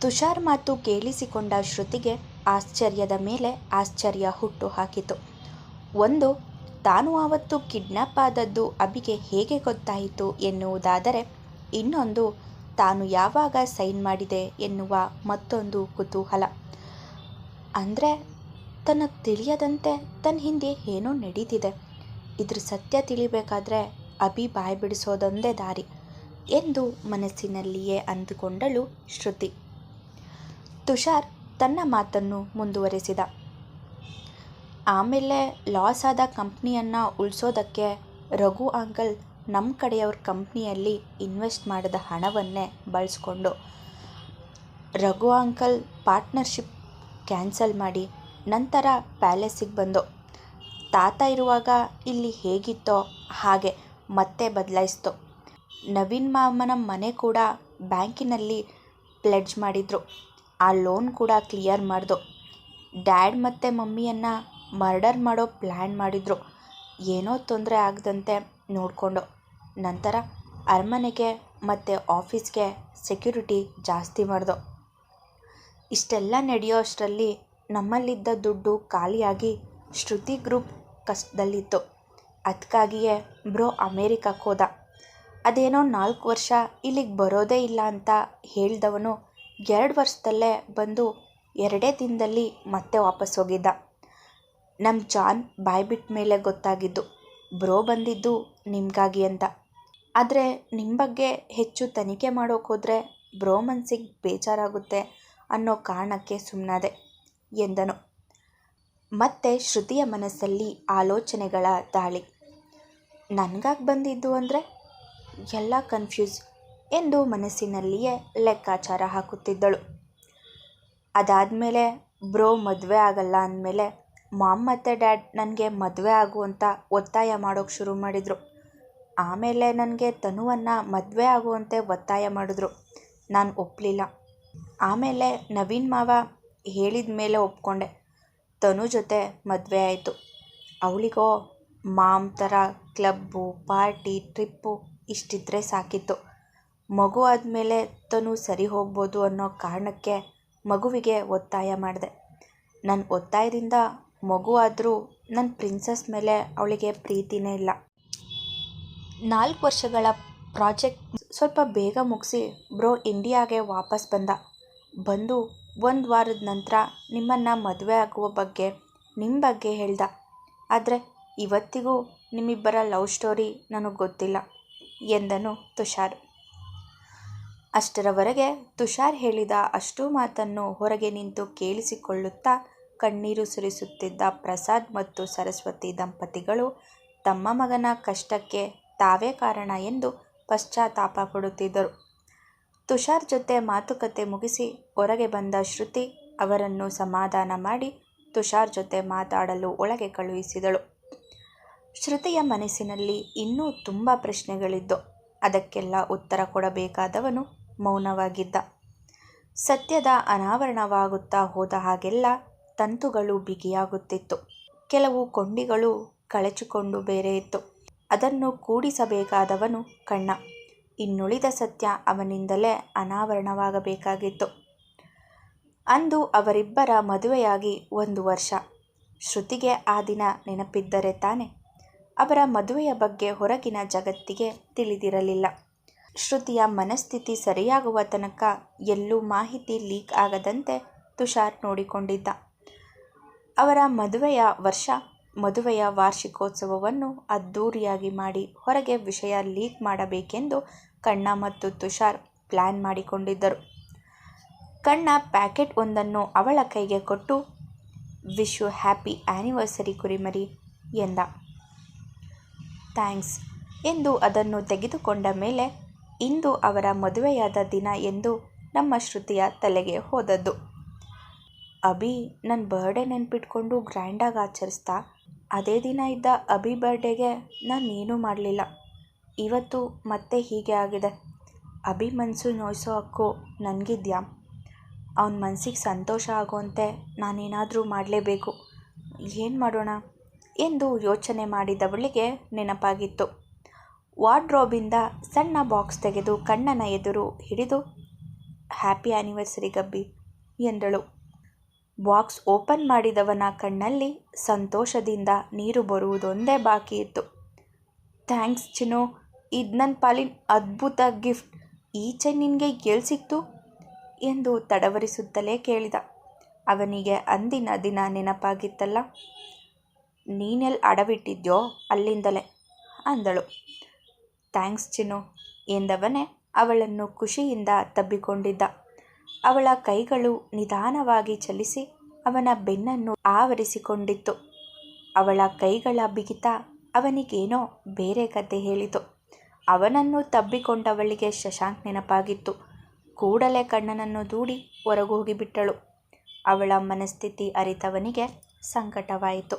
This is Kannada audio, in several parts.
ತುಷಾರ್ ಮಾತು ಕೇಳಿಸಿಕೊಂಡ ಶ್ರುತಿಗೆ ಆಶ್ಚರ್ಯದ ಮೇಲೆ ಆಶ್ಚರ್ಯ ಹುಟ್ಟು ಹಾಕಿತು. ಒಂದು, ತಾನು ಆವತ್ತು ಕಿಡ್ನಾಪ್ ಆದದ್ದು ಅಭಿಗೆ ಹೇಗೆ ಗೊತ್ತಾಯಿತು ಎನ್ನುವುದಾದರೆ, ಇನ್ನೊಂದು, ತಾನು ಯಾವಾಗ ಸೈನ್ ಮಾಡಿದೆ ಎನ್ನುವ ಮತ್ತೊಂದು ಕುತೂಹಲ. ಅಂದರೆ, ತನ್ನ ತಿಳಿಯದಂತೆ ತನ್ನ ಹಿಂದೆ ಏನೋ ನಡೀತಿದೆ. ಇದ್ರ ಸತ್ಯ ತಿಳಿಬೇಕಾದ್ರೆ ಅಭಿ ಬಾಯ್ಬಿಡಿಸೋದೊಂದೇ ದಾರಿ ಎಂದು ಮನಸ್ಸಿನಲ್ಲಿಯೇ ಅಂದುಕೊಂಡಳು ಶ್ರುತಿ. ತುಷಾರ್ ತನ್ನ ಮಾತನ್ನು ಮುಂದುವರೆಸಿದ. ಆಮೇಲೆ ಲಾಸ್ ಆದ ಕಂಪ್ನಿಯನ್ನು ಉಳಿಸೋದಕ್ಕೆ ರಘು ಅಂಕಲ್ ನಮ್ಮ ಕಡೆಯವ್ರ ಕಂಪ್ನಿಯಲ್ಲಿ ಇನ್ವೆಸ್ಟ್ ಮಾಡಿದ ಹಣವನ್ನೇ ಬಳಸ್ಕೊಂಡು, ರಘು ಅಂಕಲ್ ಪಾರ್ಟ್ನರ್ಶಿಪ್ ಕ್ಯಾನ್ಸಲ್ ಮಾಡಿ ನಂತರ ಪ್ಯಾಲೇಸಿಗೆ ಬಂದು, ತಾತ ಇರುವಾಗ ಇಲ್ಲಿ ಹೇಗಿತ್ತೋ ಹಾಗೆ ಮತ್ತೆ ಬದಲಾಯಿಸ್ತು ನವೀನ್ ಮಾಮನ ಮನೆ ಕೂಡ ಬ್ಯಾಂಕಿನಲ್ಲಿ ಪ್ಲೆಡ್ಜ್ ಮಾಡಿದ್ರು. ಆ ಲೋನ್ ಕೂಡ ಕ್ಲಿಯರ್ ಮಾಡ್ದೋ. ಡ್ಯಾಡ್ ಮತ್ತು ಮಮ್ಮಿಯನ್ನು ಮರ್ಡರ್ ಮಾಡೋ ಪ್ಲ್ಯಾನ್ ಮಾಡಿದ್ರು. ಏನೋ ತೊಂದರೆ ಆಗದಂತೆ ನೋಡಿಕೊಂಡು ನಂತರ ಅರಮನೆಗೆ ಮತ್ತು ಆಫೀಸ್ಗೆ ಸೆಕ್ಯೂರಿಟಿ ಜಾಸ್ತಿ ಮಾಡ್ದೋ. ಇಷ್ಟೆಲ್ಲ ನಡೆಯೋಷ್ಟ್ರಲ್ಲಿ ನಮ್ಮಲ್ಲಿದ್ದ ದುಡ್ಡು ಖಾಲಿಯಾಗಿ ಶ್ರುತಿ ಗ್ರೂಪ್ ಕಷ್ಟದಲ್ಲಿತ್ತು ಅದಕ್ಕಾಗಿಯೇ ಬ್ರೋ ಅಮೇರಿಕಕ್ಕೆ ಹೋದ. ಅದೇನೋ ನಾಲ್ಕು ವರ್ಷ ಇಲ್ಲಿಗೆ ಬರೋದೇ ಇಲ್ಲ ಅಂತ ಹೇಳ್ದವನು ಎರಡ್ ವರ್ಷದಲ್ಲೇ ಬಂದು ಎರಡೇ ದಿನದಲ್ಲಿ ಮತ್ತೆ ವಾಪಸ್ ಹೋಗಿದ್ದ. ನಮ್ಮ ಜಾನ್ ಬಾಯ್ಬಿಟ್ಮೇಲೆ ಗೊತ್ತಾಗಿದ್ದು, ಬ್ರೋ ಬಂದಿದ್ದು ನಿಮಗಾಗಿ ಅಂತ. ಆದರೆ ನಿಮ್ಮ ಬಗ್ಗೆ ಹೆಚ್ಚು ತನಿಖೆ ಮಾಡೋಕೆ ಹೋದರೆ ಬ್ರೋ ಮನ್ಸಿಗೆ ಬೇಜಾರಾಗುತ್ತೆ ಅನ್ನೋ ಕಾರಣಕ್ಕೆ ಸುಮ್ಮನಾದೆ ಎಂದನು. ಮತ್ತೆ ಶ್ರುತಿಯ ಮನಸ್ಸಲ್ಲಿ ಆಲೋಚನೆಗಳ ದಾಳಿ. ನನಗಾಗಿ ಬಂದಿದ್ದು ಅಂದರೆ ಎಲ್ಲ ಕನ್ಫ್ಯೂಸ್ ಎಂದು ಮನಸ್ಸಿನಲ್ಲಿಯೇ ಲೆಕ್ಕಾಚಾರ ಹಾಕುತ್ತಿದ್ದಳು. ಅದಾದ್ಮೇಲೆ ಬ್ರೋ ಮದುವೆ ಆಗಲ್ಲ ಅಂದಮೇಲೆ ಮಾಮ್ ಮತ್ತೆ ಡ್ಯಾಡ್ ನನಗೆ ಮದುವೆ ಆಗು ಅಂತ ಒತ್ತಾಯ ಮಾಡೋಕ್ ಶುರು ಮಾಡಿದ್ರು. ಆಮೇಲೆ ನನಗೆ ತನುವನ್ನ ಮದುವೆ ಆಗುವಂತೆ ಒತ್ತಾಯ ಮಾಡಿದ್ರು ನಾನು ಒಪ್ಪಲಿಲ್ಲ ಆಮೇಲೆ ನವೀನ್ ಮಾವ ಹೇಳಿದ್ಮೇಲೆ ಒಪ್ಕೊಂಡೆ. ತನು ಜೊತೆ ಮದುವೆ ಆಯ್ತು. ಅವಳಿಗೋ ಮಾಮ್ ಥರ ಕ್ಲಬ್ಬು, ಪಾರ್ಟಿ, ಟ್ರಿಪ್ಪು ಇಷ್ಟಿದ್ರೆ ಸಾಕಿತ್ತು. ಮಗು ಆದಮೇಲೆ ತನು ಸರಿ ಹೋಗ್ಬೋದು ಅನ್ನೋ ಕಾರಣಕ್ಕೆ ಮಗುವಿಗೆ ಒತ್ತಾಯ ಮಾಡಿದೆ ನನ್ನ ಒತ್ತಾಯದಿಂದ ಮಗು ಆದರೂ ನನ್ನ ಪ್ರಿನ್ಸಸ್ ಮೇಲೆ ಅವಳಿಗೆ ಪ್ರೀತಿನೇ ಇಲ್ಲ. ನಾಲ್ಕು ವರ್ಷಗಳ ಪ್ರಾಜೆಕ್ಟ್ ಸ್ವಲ್ಪ ಬೇಗ ಮುಗಿಸಿ ಬ್ರೋ ಇಂಡಿಯಾಗೆ ವಾಪಸ್ ಬಂದ. ಬಂದು ಒಂದು ವಾರದ ನಂತರ ನಿಮ್ಮನ್ನು ಮದುವೆ ಆಗುವ ಬಗ್ಗೆ ನಿಮ್ಮ ಬಗ್ಗೆ ಹೇಳ್ದ. ಆದರೆ ಇವತ್ತಿಗೂ ನಿಮ್ಮಿಬ್ಬರ ಲವ್ ಸ್ಟೋರಿ ನನಗೆ ಗೊತ್ತಿಲ್ಲ ಎಂದನು ತುಷಾರ್. ಅಷ್ಟರವರೆಗೆ ತುಷಾರ್ ಹೇಳಿದ ಅಷ್ಟೂ ಮಾತನ್ನು ಹೊರಗೆ ನಿಂತು ಕೇಳಿಸಿಕೊಳ್ಳುತ್ತಾ ಕಣ್ಣೀರು ಸುರಿಸುತ್ತಿದ್ದ ಪ್ರಸಾದ್ ಮತ್ತು ಸರಸ್ವತಿ ದಂಪತಿಗಳು ತಮ್ಮ ಮಗನ ಕಷ್ಟಕ್ಕೆ ತಾವೇ ಕಾರಣ ಎಂದು ಪಶ್ಚಾತ್ತಾಪ ಪಡುತ್ತಿದ್ದರು. ತುಷಾರ್ ಜೊತೆ ಮಾತುಕತೆ ಮುಗಿಸಿ ಹೊರಗೆ ಬಂದ ಶ್ರುತಿ ಅವರನ್ನು ಸಮಾಧಾನ ಮಾಡಿ ತುಷಾರ್ ಜೊತೆ ಮಾತಾಡಲು ಒಳಗೆ ಕಳುಹಿಸಿದಳು. ಶ್ರುತಿಯ ಮನಸ್ಸಿನಲ್ಲಿ ಇನ್ನೂ ತುಂಬಾ ಪ್ರಶ್ನೆಗಳಿದ್ದು, ಅದಕ್ಕೆಲ್ಲ ಉತ್ತರ ಕೊಡಬೇಕಾದವನು ಮೌನವಾಗಿದ್ದ. ಸತ್ಯದ ಅನಾವರಣವಾಗುತ್ತಾ ಹೋದ ಹಾಗೆಲ್ಲ ತಂತುಗಳು ಬಿಗಿಯಾಗುತ್ತಿತ್ತು. ಕೆಲವು ಕೊಂಡಿಗಳು ಕಳಚಿಕೊಂಡು ಬೇರೆ ಇತ್ತು. ಅದನ್ನು ಕೂಡಿಸಬೇಕಾದವನು ಕಣ್ಣ. ಇನ್ನುಳಿದ ಸತ್ಯ ಅವನಿಂದಲೇ ಅನಾವರಣವಾಗಬೇಕಾಗಿತ್ತು. ಅಂದು ಅವರಿಬ್ಬರ ಮದುವೆಯಾಗಿ ಒಂದು ವರ್ಷ. ಶ್ರುತಿಗೆ ಆ ದಿನ ನೆನಪಿದ್ದರೆ ತಾನೆ. ಅವರ ಮದುವೆಯ ಬಗ್ಗೆ ಹೊರಗಿನ ಜಗತ್ತಿಗೆ ತಿಳಿದಿರಲಿಲ್ಲ. ಶ್ರುತಿಯ ಮನಸ್ಥಿತಿ ಸರಿಯಾಗುವ ತನಕ ಎಲ್ಲೂ ಮಾಹಿತಿ ಲೀಕ್ ಆಗದಂತೆ ತುಷಾರ್ ನೋಡಿಕೊಂಡಿದ್ದ. ಅವರ ಮದುವೆಯ ವರ್ಷ, ಮದುವೆಯ ವಾರ್ಷಿಕೋತ್ಸವವನ್ನು ಅದ್ಧೂರಿಯಾಗಿ ಮಾಡಿ ಹೊರಗೆ ವಿಷಯ ಲೀಕ್ ಮಾಡಬೇಕೆಂದು ಕಣ್ಣ ಮತ್ತು ತುಷಾರ್ ಪ್ಲಾನ್ ಮಾಡಿಕೊಂಡಿದ್ದರು. ಕಣ್ಣ ಪ್ಯಾಕೆಟ್ ಒಂದನ್ನು ಅವಳ ಕೈಗೆ ಕೊಟ್ಟು ವಿಶ್ ಯು ಹ್ಯಾಪಿ ಆನಿವರ್ಸರಿ ಕುರಿಮರಿ ಎಂದ. ಥ್ಯಾಂಕ್ಸ್ ಎಂದು ಅದನ್ನು ತೆಗೆದುಕೊಂಡ ಮೇಲೆ ಇಂದು ಅವರ ಮದುವೆಯಾದ ದಿನ ಎಂದು ನಮ್ಮ ಶ್ರುತಿಯ ತಲೆಗೆ ಹೋದದ್ದು. ಅಭಿ ನನ್ನ ಬರ್ಡೇ ನೆನ್ಪಿಟ್ಕೊಂಡು ಗ್ರ್ಯಾಂಡಾಗಿ ಆಚರಿಸ್ತಾ, ಅದೇ ದಿನ ಇದ್ದ ಅಭಿ ಬರ್ಡೇಗೆ ನಾನೇನೂ ಮಾಡಲಿಲ್ಲ. ಇವತ್ತು ಮತ್ತೆ ಹೀಗೆ ಆಗಿದೆ. ಅಭಿ ಮನಸ್ಸು ನೋಯಿಸೋ ಹಕ್ಕು ನನಗಿದ್ಯಾ ಅವನ ಮನಸ್ಸಿಗೆ ಸಂತೋಷ ಆಗುವಂತೆ ನಾನೇನಾದರೂ ಮಾಡಲೇಬೇಕು ಏನು ಮಾಡೋಣ ಎಂದು ಯೋಚನೆ ಮಾಡಿದವಳಿಗೆ ನೆನಪಾಗಿತ್ತು. ವಾರ್ಡ್ರೋಬಿಂದ ಸಣ್ಣ ಬಾಕ್ಸ್ ತೆಗೆದು ಕಣ್ಣನ ಎದುರು ಹಿಡಿದು, ಹ್ಯಾಪಿ ಆ್ಯನಿವರ್ಸರಿ ಗಬ್ಬಿ, ಎಂದಳು. ಬಾಕ್ಸ್ ಓಪನ್ ಮಾಡಿದವನ ಕಣ್ಣಲ್ಲಿ ಸಂತೋಷದಿಂದ ನೀರು ಬರುವುದೊಂದೇ ಬಾಕಿ ಇತ್ತು. ಥ್ಯಾಂಕ್ಸ್ ಚಿನ್ನು, ಇದು ನನ್ನ ಪಾಲಿನ ಅದ್ಭುತ ಗಿಫ್ಟ್. ಈಚೆ ನಿನಗೆ ಎಲ್ಲಿ ಸಿಕ್ತು? ಎಂದು ತಡವರಿಸುತ್ತಲೇ ಕೇಳಿದ. ಅವನಿಗೆ ಅಂದಿನ ದಿನ ನೆನಪಾಗಿತ್ತಲ್ಲ. ನೀನೆಲ್ಲಿ ಅಡವಿಟ್ಟಿದ್ಯೋ ಅಲ್ಲಿಂದಲೇ, ಅಂದಳು. ಥ್ಯಾಂಕ್ಸ್ ಚಿನ್ನು ಎಂದವನೇ ಅವಳನ್ನು ಖುಷಿಯಿಂದ ತಬ್ಬಿಕೊಂಡಿದ್ದ. ಅವಳ ಕೈಗಳು ನಿಧಾನವಾಗಿ ಚಲಿಸಿ ಅವನ ಬೆನ್ನನ್ನು ಆವರಿಸಿಕೊಂಡಿತ್ತು. ಅವಳ ಕೈಗಳ ಬಿಗಿತ ಅವನಿಗೇನೋ ಬೇರೆ ಕತೆ ಹೇಳಿತು. ಅವನನ್ನು ತಬ್ಬಿಕೊಂಡವಳಿಗೆ ಶಶಾಂಕ್ ನೆನಪಾಗಿತ್ತು. ಕೂಡಲೇ ಕಣ್ಣನನ್ನು ದೂಡಿ ಹೊರಗೋಗಿಬಿಟ್ಟಳು ಅವಳ ಮನಸ್ಥಿತಿ ಅರಿತವನಿಗೆ ಸಂಕಟವಾಯಿತು.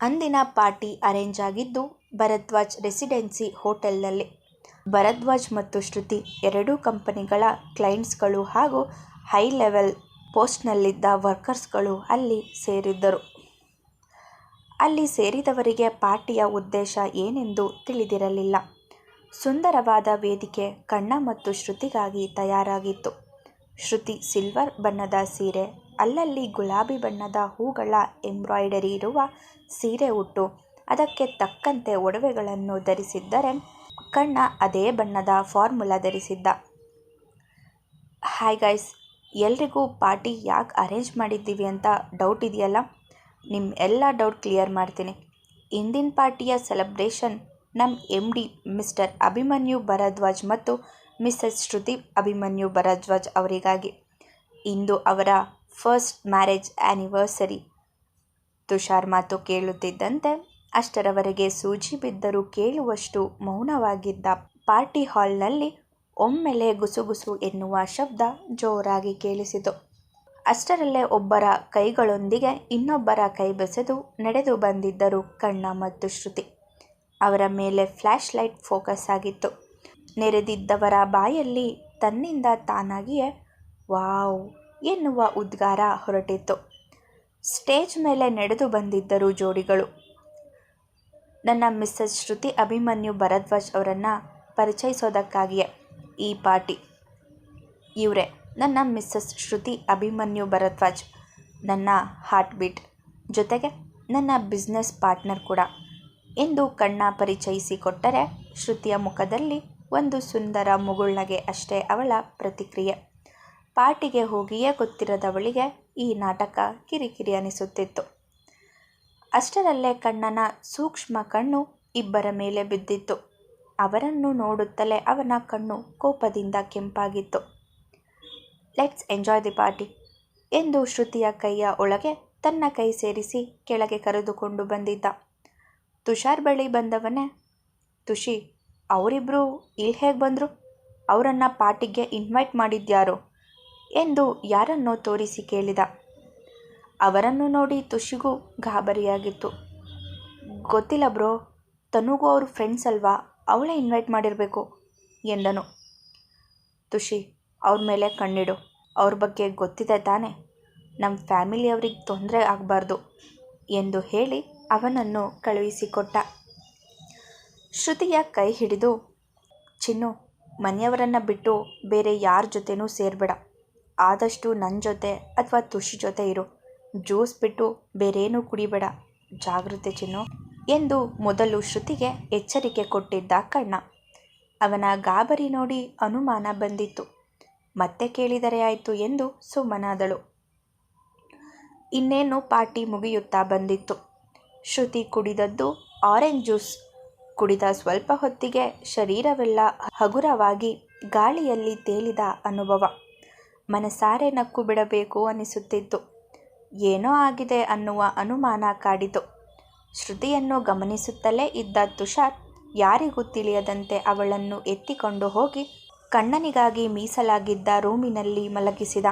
ಅಂದಿನ ಪಾರ್ಟಿ ಅರೇಂಜ್ ಆಗಿದ್ದು ಭರದ್ವಾಜ್ ರೆಸಿಡೆನ್ಸಿ ಹೋಟೆಲ್ನಲ್ಲಿ. ಭರದ್ವಾಜ್ ಮತ್ತು ಶ್ರುತಿ ಎರಡೂ ಕಂಪನಿಗಳ ಕ್ಲೈಂಟ್ಸ್ಗಳು ಹಾಗೂ ಹೈ ಲೆವೆಲ್ ಪೋಸ್ಟ್ನಲ್ಲಿದ್ದ ವರ್ಕರ್ಸ್ಗಳು ಅಲ್ಲಿ ಸೇರಿದ್ದರು. ಅಲ್ಲಿ ಸೇರಿದವರಿಗೆ ಪಾರ್ಟಿಯ ಉದ್ದೇಶ ಏನೆಂದು ತಿಳಿದಿರಲಿಲ್ಲ. ಸುಂದರವಾದ ವೇದಿಕೆ ಕಣ್ಣ ಮತ್ತು ಶ್ರುತಿಗಾಗಿ ತಯಾರಾಗಿತ್ತು. ಶ್ರುತಿ ಸಿಲ್ವರ್ ಬಣ್ಣದ ಸೀರೆ, ಅಲ್ಲಲ್ಲಿ ಗುಲಾಬಿ ಬಣ್ಣದ ಹೂಗಳ ಎಂಬ್ರಾಯ್ಡರಿ ಇರುವ ಸೀರೆ ಉಟ್ಟು ಅದಕ್ಕೆ ತಕ್ಕಂತೆ ಒಡವೆಗಳನ್ನು ಧರಿಸಿದ್ದರೆ ಕಣ್ಣ ಅದೇ ಬಣ್ಣದ ಫಾರ್ಮುಲಾ ಧರಿಸಿದ್ದ. ಹಾಯ್ ಗೈಸ್, ಎಲ್ರಿಗೂ ಪಾರ್ಟಿ ಯಾಕೆ ಅರೇಂಜ್ ಮಾಡಿದ್ದೀವಿ ಅಂತ ಡೌಟ್ ಇದೆಯಲ್ಲ? ನಿಮ್ಮ ಎಲ್ಲ ಡೌಟ್ ಕ್ಲಿಯರ್ ಮಾಡ್ತೀನಿ. ಇಂದಿನ ಪಾರ್ಟಿಯ ಸೆಲೆಬ್ರೇಷನ್ ನಮ್ಮ M D mister Abhimanyu Bharadwaj ಮತ್ತು ಮಿಸ್ಸಸ್ ಶ್ರುತಿ ಅಭಿಮನ್ಯು ಭರದ್ವಾಜ್ ಅವರಿಗಾಗಿ. ಇಂದು ಅವರ ಫಸ್ಟ್ ಮ್ಯಾರೇಜ್ ಆ್ಯನಿವರ್ಸರಿ ತುಷಾರ್ ಮಾತು ಕೇಳುತ್ತಿದ್ದಂತೆ ಅಷ್ಟರವರೆಗೆ ಸೂಜಿ ಬಿದ್ದರೂ ಕೇಳುವಷ್ಟು ಮೌನವಾಗಿದ್ದ ಪಾರ್ಟಿ ಹಾಲ್ನಲ್ಲಿ ಒಮ್ಮೆಲೆ ಗುಸುಗುಸು ಎನ್ನುವ ಶಬ್ದ ಜೋರಾಗಿ ಕೇಳಿಸಿತು. ಅಷ್ಟರಲ್ಲೇ ಒಬ್ಬರ ಕೈಗಳೊಂದಿಗೆ ಇನ್ನೊಬ್ಬರ ಕೈ ಬೆಸೆದು ನಡೆದು ಬಂದಿದ್ದರು ಕಣ್ಣ ಮತ್ತು ಶ್ರುತಿ. ಅವರ ಮೇಲೆ ಫ್ಲ್ಯಾಶ್ ಲೈಟ್ ಫೋಕಸ್ ಆಗಿತ್ತು. ನೆರೆದಿದ್ದವರ ಬಾಯಲ್ಲಿ ತನ್ನಿಂದ ತಾನಾಗಿಯೇ ವಾವ್ ಎನ್ನುವ ಉದ್ಗಾರ ಹೊರಟಿತ್ತು. ಸ್ಟೇಜ್ ಮೇಲೆ ನಡೆದು ಬಂದಿದ್ದರು ಜೋಡಿಗಳು. ನನ್ನ ಮಿಸ್ಸಸ್ ಶ್ರುತಿ ಅಭಿಮನ್ಯು ಭರದ್ವಾಜ್ ಅವರನ್ನು ಪರಿಚಯಿಸೋದಕ್ಕಾಗಿಯೇ ಈ ಪಾರ್ಟಿ. ಇವರೇ, ನನ್ನ ಮಿಸ್ಸಸ್ ಶ್ರುತಿ ಅಭಿಮನ್ಯು ಭರದ್ವಾಜ್. ನನ್ನ ಹಾರ್ಟ್ ಬೀಟ್ ಜೊತೆಗೆ ನನ್ನ ಬಿಸ್ನೆಸ್ ಪಾರ್ಟ್ನರ್ ಕೂಡ. ಎಂದು ಕಣ್ಣ ಪರಿಚಯಿಸಿಕೊಟ್ಟರೆ ಶ್ರುತಿಯ ಮುಖದಲ್ಲಿ ಒಂದು ಸುಂದರ ಮುಗುಳ್ನಗೆ ಅಷ್ಟೇ ಅವಳ ಪ್ರತಿಕ್ರಿಯೆ. ಪಾರ್ಟಿಗೆ ಹೋಗಿಯೇ ಗೊತ್ತಿರದವಳಿಗೆ ಈ ನಾಟಕ ಕಿರಿಕಿರಿ ಅನಿಸುತ್ತಿತ್ತು. ಅಷ್ಟರಲ್ಲೇ ಕಣ್ಣನ ಸೂಕ್ಷ್ಮ ಕಣ್ಣು ಇಬ್ಬರ ಮೇಲೆ ಬಿದ್ದಿತ್ತು. ಅವರನ್ನು ನೋಡುತ್ತಲೇ ಅವನ ಕಣ್ಣು ಕೋಪದಿಂದ ಕೆಂಪಾಗಿತ್ತು. ಲೆಟ್ಸ್ ಎಂಜಾಯ್ ದಿ ಪಾರ್ಟಿ ಎಂದು ಶ್ರುತಿಯ ಕೈಯ ಒಳಗೆ ತನ್ನ ಕೈ ಸೇರಿಸಿ ಕೆಳಗೆ ಕರೆದುಕೊಂಡು ಬಂದಿದ್ದ. ತುಷಾರ್ ಬಳಿ ಬಂದವನೇ, ತುಷಿ ಅವರಿಬ್ಬರು ಇಲ್ಲಿ ಹೇಗೆ ಬಂದರು? ಅವರನ್ನು ಪಾರ್ಟಿಗೆ ಇನ್ವೈಟ್ ಮಾಡಿದ್ಯಾರೋ? ಎಂದು ಯಾರನ್ನೋ ತೋರಿಸಿ ಕೇಳಿದ. ಅವರನ್ನು ನೋಡಿ ತುಷಿಗೂ ಗಾಬರಿಯಾಗಿತ್ತು. ಗೊತ್ತಿಲ್ಲ ಬ್ರೋ, ತನುಗೂ ಅವರು ಫ್ರೆಂಡ್ಸ್ ಅಲ್ವಾ? ಅವಳೇ ಇನ್ವೈಟ್ ಮಾಡಿರಬೇಕು, ಎಂದನು. ತುಷಿ ಅವ್ರ ಮೇಲೆ ಕಣ್ಣಿಡು. ಅವ್ರ ಬಗ್ಗೆ ಗೊತ್ತಿದೆ ತಾನೆ? ನಮ್ಮ ಫ್ಯಾಮಿಲಿಯವ್ರಿಗೆ ತೊಂದರೆ ಆಗಬಾರ್ದು, ಎಂದು ಹೇಳಿ ಅವನನ್ನು ಕಳುಹಿಸಿಕೊಟ್ಟ. ಶ್ರುತಿಯ ಕೈ ಹಿಡಿದು, ಚಿನ್ನು, ಮನೆಯವರನ್ನು ಬಿಟ್ಟು ಬೇರೆ ಯಾರ ಜೊತೆನೂ ಸೇರಬೇಡ. ಆದಷ್ಟು ನನ್ನ ಜೊತೆ ಅಥವಾ ತುಷಿ ಜೊತೆ ಇರು. ಜ್ಯೂಸ್ ಬಿಟ್ಟು ಬೇರೇನೂ ಕುಡಿಬೇಡ ಜಾಗೃತೆ ಚಿನ್ನು, ಎಂದು ಮೊದಲು ಶ್ರುತಿಗೆ ಎಚ್ಚರಿಕೆ ಕೊಟ್ಟಿದ್ದ ಕಣ್ಣ. ಅವನ ಗಾಬರಿ ನೋಡಿ ಅನುಮಾನ ಬಂದಿತ್ತು. ಮತ್ತೆ ಕೇಳಿದರೆ ಆಯಿತು ಎಂದು ಸುಮ್ಮನಾದಳು. ಇನ್ನೇನು ಪಾರ್ಟಿ ಮುಗಿಯುತ್ತಾ ಬಂದಿತ್ತು. ಶ್ರುತಿ ಕುಡಿದದ್ದು ಆರೆಂಜ್ ಜ್ಯೂಸ್. ಕುಡಿದ ಸ್ವಲ್ಪ ಹೊತ್ತಿಗೆ ಶರೀರವೆಲ್ಲ ಹಗುರವಾಗಿ ಗಾಳಿಯಲ್ಲಿ ತೇಲಿದ ಅನುಭವ. ಮನಸಾರೆ ನಕ್ಕು ಬಿಡಬೇಕು ಅನಿಸುತ್ತಿತ್ತು. ಏನೋ ಆಗಿದೆ ಅನ್ನುವ ಅನುಮಾನ ಕಾಡಿತು. ಶ್ರುತಿಯನ್ನು ಗಮನಿಸುತ್ತಲೇ ಇದ್ದ ತುಷಾರ್ ಯಾರಿಗೂ ತಿಳಿಯದಂತೆ ಅವಳನ್ನು ಎತ್ತಿಕೊಂಡು ಹೋಗಿ ಕಣ್ಣನಿಗಾಗಿ ಮೀಸಲಾಗಿದ್ದ ರೂಮಿನಲ್ಲಿ ಮಲಗಿಸಿದ.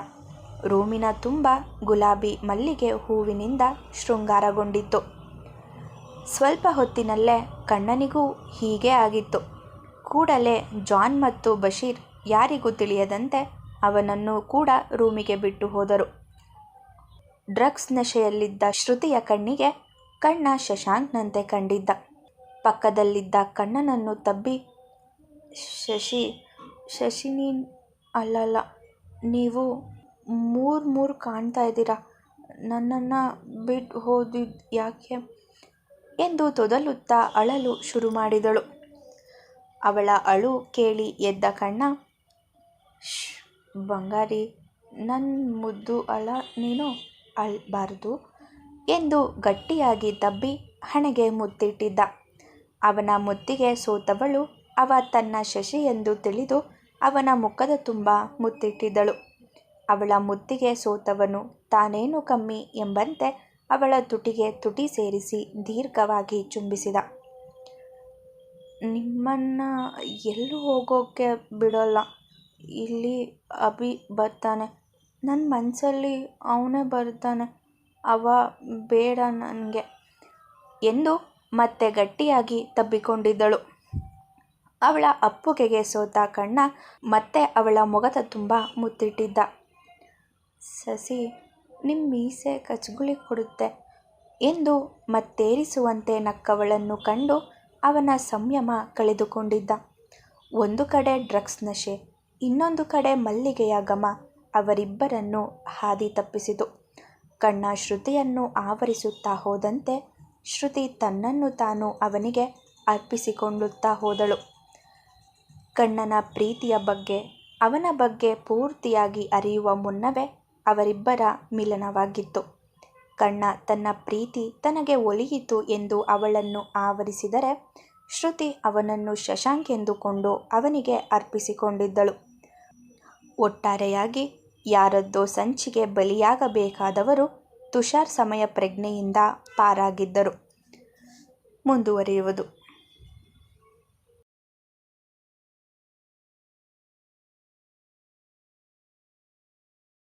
ರೂಮಿನ ತುಂಬ ಗುಲಾಬಿ ಮಲ್ಲಿಗೆ ಹೂವಿನಿಂದ ಶೃಂಗಾರಗೊಂಡಿತ್ತು. ಸ್ವಲ್ಪ ಹೊತ್ತಿನಲ್ಲೇ ಕಣ್ಣನಿಗೂ ಹೀಗೆ ಆಗಿತ್ತು. ಕೂಡಲೇ ಜಾನ್ ಮತ್ತು ಬಶೀರ್ ಯಾರಿಗೂ ತಿಳಿಯದಂತೆ ಅವನನ್ನು ಕೂಡ ರೂಮಿಗೆ ಬಿಟ್ಟು ಹೋದರು. ಡ್ರಗ್ಸ್ ನಶೆಯಲ್ಲಿದ್ದ ಶ್ರುತಿಯ ಕಣ್ಣಿಗೆ ಕಣ್ಣ ಶಶಾಂಕ್ನಂತೆ ಕಂಡಿದ್ದ. ಪಕ್ಕದಲ್ಲಿದ್ದ ಕಣ್ಣನನ್ನು ತಬ್ಬಿ, ಶಶಿ ಶಶಿ ನೀನ್ ಅಲ್ಲಲ್ಲ, ನೀವು ಮೂರು ಮೂರು ಕಾಣ್ತಾ ಇದ್ದೀರಾ? ನನ್ನನ್ನು ಬಿಟ್ಟು ಹೋದಿದ್ದು ಯಾಕೆ? ಎಂದು ತೊದಲುತ್ತಾ ಅಳಲು ಶುರು ಮಾಡಿದಳು. ಅವಳ ಅಳು ಕೇಳಿ ಎದ್ದ ಕಣ್ಣ ಶ್ ಬಂಗಾರಿ ನನ್ನ ಮುದ್ದು ಅಳ ನೀನು? ಅಳಬಾರ್ದು ಎಂದು ಗಟ್ಟಿಯಾಗಿ ದಬ್ಬಿ ಹಣೆಗೆ ಮುತ್ತಿಟ್ಟಿದ್ದ. ಅವನ ಮುತ್ತಿಗೆ ಸೋತವಳು, ಅವ ತನ್ನ ಶಶಿ ಎಂದು ತಿಳಿದು ಅವನ ಮುಖದ ತುಂಬ ಮುತ್ತಿಟ್ಟಿದ್ದಳು. ಅವಳ ಮುತ್ತಿಗೆ ಸೋತವನು ತಾನೇನು ಕಮ್ಮಿ ಎಂಬಂತೆ ಅವಳ ತುಟಿಗೆ ತುಟಿ ಸೇರಿಸಿ ದೀರ್ಘವಾಗಿ ಚುಂಬಿಸಿದ. ನಿಮ್ಮನ್ನ ಎಲ್ಲೂ ಹೋಗೋಕ್ಕೆ ಬಿಡೋಲ್ಲ, ಇಲ್ಲಿ ಅಭಿ ಬರ್ತಾನೆ. ನನ್ನ ಮನಸ್ಸಲ್ಲಿ ಅವನೇ ಬರ್ತಾನೆ, ಅವ ಬೇಡ ನನಗೆ ಎಂದು ಮತ್ತೆ ಗಟ್ಟಿಯಾಗಿ ತಬ್ಬಿಕೊಂಡಿದ್ದಳು. ಅವಳ ಅಪ್ಪುಗೆಗೆ ಸೋತ ಕಣ್ಣ ಮತ್ತೆ ಅವಳ ಮೊಗದ ತುಂಬ ಮುತ್ತಿಟ್ಟಿದ್ದ. ಸಸಿ ನಿಮ್ಮ ಮೀಸೆ ಕಚ್ಗುಳಿ ಕೊಡುತ್ತೆ ಎಂದು ಮತ್ತೇರಿಸುವಂತೆ ನಕ್ಕವಳನ್ನು ಕಂಡು ಅವನ ಸಂಯಮ ಕಳೆದುಕೊಂಡಿದ್ದ. ಒಂದು ಕಡೆ ಡ್ರಗ್ಸ್ ನಶೆ ಇನ್ನೊಂದು ಕಡೆ ಮಲ್ಲಿಗೆಯ ಘಮ. ಅವರಿಬ್ಬರನ್ನು ಹಾದಿ ತಪ್ಪಿಸಿತು. ಕಣ್ಣ ಶ್ರುತಿಯನ್ನು ಆವರಿಸುತ್ತಾ ಹೋದಂತೆ ಶ್ರುತಿ ತನ್ನನ್ನು ತಾನು ಅವನಿಗೆ ಅರ್ಪಿಸಿಕೊಳ್ಳುತ್ತಾ ಹೋದಳು. ಕಣ್ಣನ ಪ್ರೀತಿಯ ಬಗ್ಗೆ, ಅವನ ಬಗ್ಗೆ ಪೂರ್ತಿಯಾಗಿ ಅರಿಯುವ ಮುನ್ನವೇ ಅವರಿಬ್ಬರ ಮಿಲನವಾಗಿತ್ತು. ಕಣ್ಣ ತನ್ನ ಪ್ರೀತಿ ತನಗೆ ಒಲಿಯಿತು ಎಂದು ಅವಳನ್ನು ಆವರಿಸಿದರೆ ಶ್ರುತಿ ಅವನನ್ನು ಶಶಾಂಕ್ ಎಂದುಕೊಂಡು ಅವನಿಗೆ ಅರ್ಪಿಸಿಕೊಂಡಿದ್ದಳು. ಒಟ್ಟಾರೆಯಾಗಿ ಯಾರದ್ದೋ ಸಂಚಿಗೆ ಬಲಿಯಾಗಬೇಕಾದವರು ತುಷಾರ್ ಸಮಯ ಪ್ರಜ್ಞೆಯಿಂದ ಪಾರಾಗಿದ್ದರು. ಮುಂದುವರಿಯುವುದು.